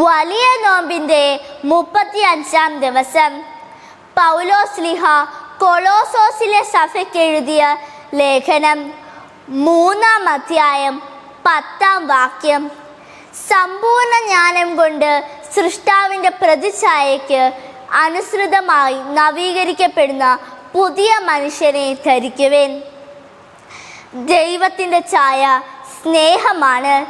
വലിയ നോമ്പിന്റെ മുപ്പത്തി അഞ്ചാം ദിവസം പൗലോസ്ലിഹ കൊളോസോസിലെ സഭയ്ക്ക് എഴുതിയ ലേഖനം മൂന്നാം അധ്യായം പത്താം വാക്യം. സമ്പൂർണ ജ്ഞാനം കൊണ്ട് സൃഷ്ടാവിന്റെ പ്രതിച്ഛായയ്ക്ക് അനുസൃതമായി നവീകരിക്കപ്പെടുന്ന പുതിയ മനുഷ്യനെ ധരിക്കുവേൻ. ദൈവത്തിന്റെ ഛായ സ്നേഹമാണ്.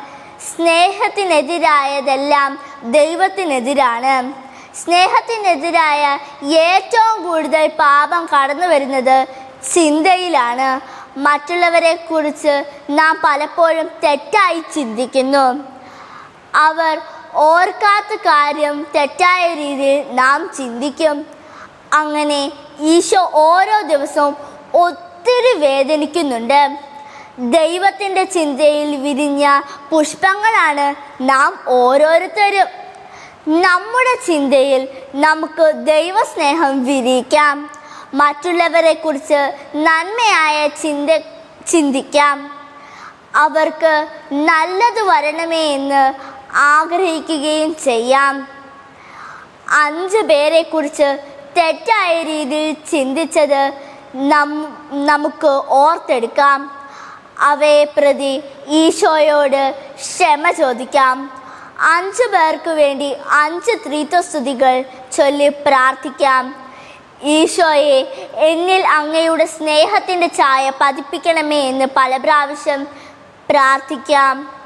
സ്നേഹത്തിനെതിരായതെല്ലാം ദൈവത്തിനെതിരാണ്. സ്നേഹത്തിനെതിരായ ഏറ്റവും കൂടുതൽ പാപം കടന്നു വരുന്നത് ചിന്തയിലാണ്. മറ്റുള്ളവരെ കുറിച്ച് നാം പലപ്പോഴും തെറ്റായി ചിന്തിക്കുന്നു. അവർ ഓർക്കാത്ത കാര്യം തെറ്റായ രീതിയിൽ നാം ചിന്തിക്കും. അങ്ങനെ ഈശോ ഓരോ ദിവസവും ഒത്തിരി വേദനിക്കുന്നുണ്ട്. ദൈവത്തിന്റെ ചിന്തയിൽ വിരിഞ്ഞ പുഷ്പങ്ങളാണ് നാം ഓരോരുത്തരും. നമ്മുടെ ചിന്തയിൽ നമുക്ക് ദൈവസ്നേഹം വിരിയിക്കാം. മറ്റുള്ളവരെ കുറിച്ച് നന്മയായ ചിന്ത ചിന്തിക്കാം. അവർക്ക് നല്ലത് വരണമേ എന്ന് ആഗ്രഹിക്കുകയും ചെയ്യാം. അഞ്ച് പേരെ കുറിച്ച് തെറ്റായ രീതിയിൽ ചിന്തിച്ചത് നം നമുക്ക് ഓർത്തെടുക്കാം. അവയെ പ്രതി ഈശോയോട് ക്ഷമ ചോദിക്കാം. അഞ്ച് പേർക്ക് വേണ്ടി അഞ്ച് ത്രീത്വസ്തുതികൾ ചൊല്ലി പ്രാർത്ഥിക്കാം. ഈശോയെ എന്നിൽ അങ്ങയുടെ സ്നേഹത്തിന്റെ ചായ പതിപ്പിക്കണമേ എന്ന് പല പ്രാവശ്യം പ്രാർത്ഥിക്കാം.